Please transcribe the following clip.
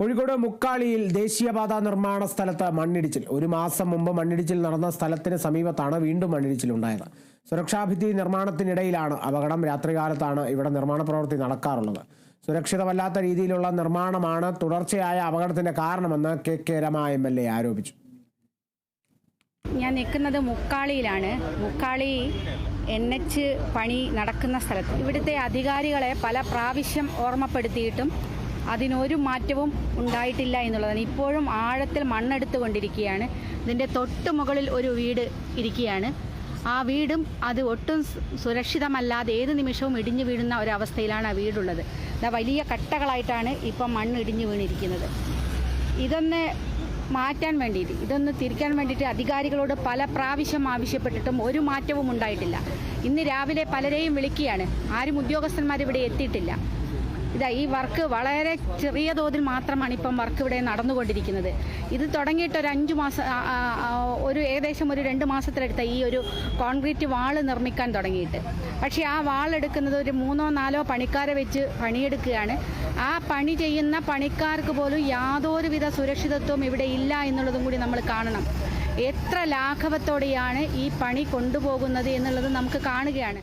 കോഴിക്കോട് മുക്കാളിയിൽ ദേശീയപാത നിർമ്മാണ സ്ഥലത്ത് മണ്ണിടിച്ചിൽ. ഒരു മാസം മുമ്പ് മണ്ണിടിച്ചിൽ നടന്ന സ്ഥലത്തിന് സമീപത്താണ് വീണ്ടും മണ്ണിടിച്ചിൽ ഉണ്ടായത്. സുരക്ഷാഭിത്തി നിർമ്മാണത്തിനിടയിലാണ് അപകടം. രാത്രികാലത്താണ് ഇവിടെ നിർമ്മാണ പ്രവൃത്തി നടക്കാറുള്ളത്. സുരക്ഷിതമല്ലാത്ത രീതിയിലുള്ള നിർമ്മാണമാണ് തുടർച്ചയായ അപകടത്തിന്റെ കാരണമെന്ന് K K Rama M L A ആരോപിച്ചു. ഞാൻ നിൽക്കുന്നത് മുക്കാളിയിലാണ്. മുക്കാളി എൻ എച്ച് പണി നടക്കുന്ന സ്ഥലത്ത്. ഇവിടുത്തെ അധികാരികളെ പല പ്രാവശ്യം ഓർമ്മപ്പെടുത്തിയിട്ടും അതിനൊരു മാറ്റവും ഉണ്ടായിട്ടില്ല എന്നുള്ളതാണ്. ഇപ്പോഴും ആഴത്തിൽ മണ്ണെടുത്തു കൊണ്ടിരിക്കുകയാണ്. ഇതിന്റെ തൊട്ട് മുകളിൽ ഒരു വീട് ഇരിക്കുകയാണ്. ആ വീടും അത് ഒട്ടും സുരക്ഷിതമല്ലാതെ ഏത് നിമിഷവും ഇടിഞ്ഞു വീഴുന്ന ഒരവസ്ഥയിലാണ് ആ വീടുള്ളത്. അതാ വലിയ കട്ടകളായിട്ടാണ് ഇപ്പം മണ്ണ് ഇടിഞ്ഞു വീണിരിക്കുന്നത്. ഇതൊന്ന് മാറ്റാൻ വേണ്ടിയിട്ട് ഇതൊന്ന് തിരിക്കാൻ വേണ്ടിയിട്ട് അധികാരികളോട് പല പ്രാവശ്യം ആവശ്യപ്പെട്ടിട്ടും ഒരു മാറ്റവും ഉണ്ടായിട്ടില്ല. ഇന്ന് രാവിലെ പലരെയും വിളിക്കുകയാണ്. ആരും ഉദ്യോഗസ്ഥന്മാർ ഇവിടെ എത്തിയിട്ടില്ല. ഇതാ ഈ വർക്ക് വളരെ ചെറിയ തോതിൽ മാത്രമാണ് ഇപ്പം വർക്ക് ഇവിടെ നടന്നുകൊണ്ടിരിക്കുന്നത്. ഇത് തുടങ്ങിയിട്ട് ഒരു അഞ്ച് മാസം ഒരു ഏകദേശം ഒരു രണ്ട് മാസത്തിലെടുത്ത ഈ ഒരു കോൺക്രീറ്റ് വാൾ നിർമ്മിക്കാൻ തുടങ്ങിയിട്ട്. പക്ഷേ ആ വാൾ എടുക്കുന്നത് ഒരു മൂന്നോ നാലോ പണിക്കാരെ വെച്ച് പണിയെടുക്കുകയാണ്. ആ പണി ചെയ്യുന്ന പണിക്കാർക്ക് പോലും യാതൊരുവിധ സുരക്ഷിതത്വം ഇവിടെ ഇല്ല എന്നുള്ളതും കൂടി നമ്മൾ കാണണം. എത്ര ലാഘവത്തോടെയാണ് ഈ പണി കൊണ്ടുപോകുന്നത് എന്നുള്ളത് നമുക്ക് കാണുകയാണ്.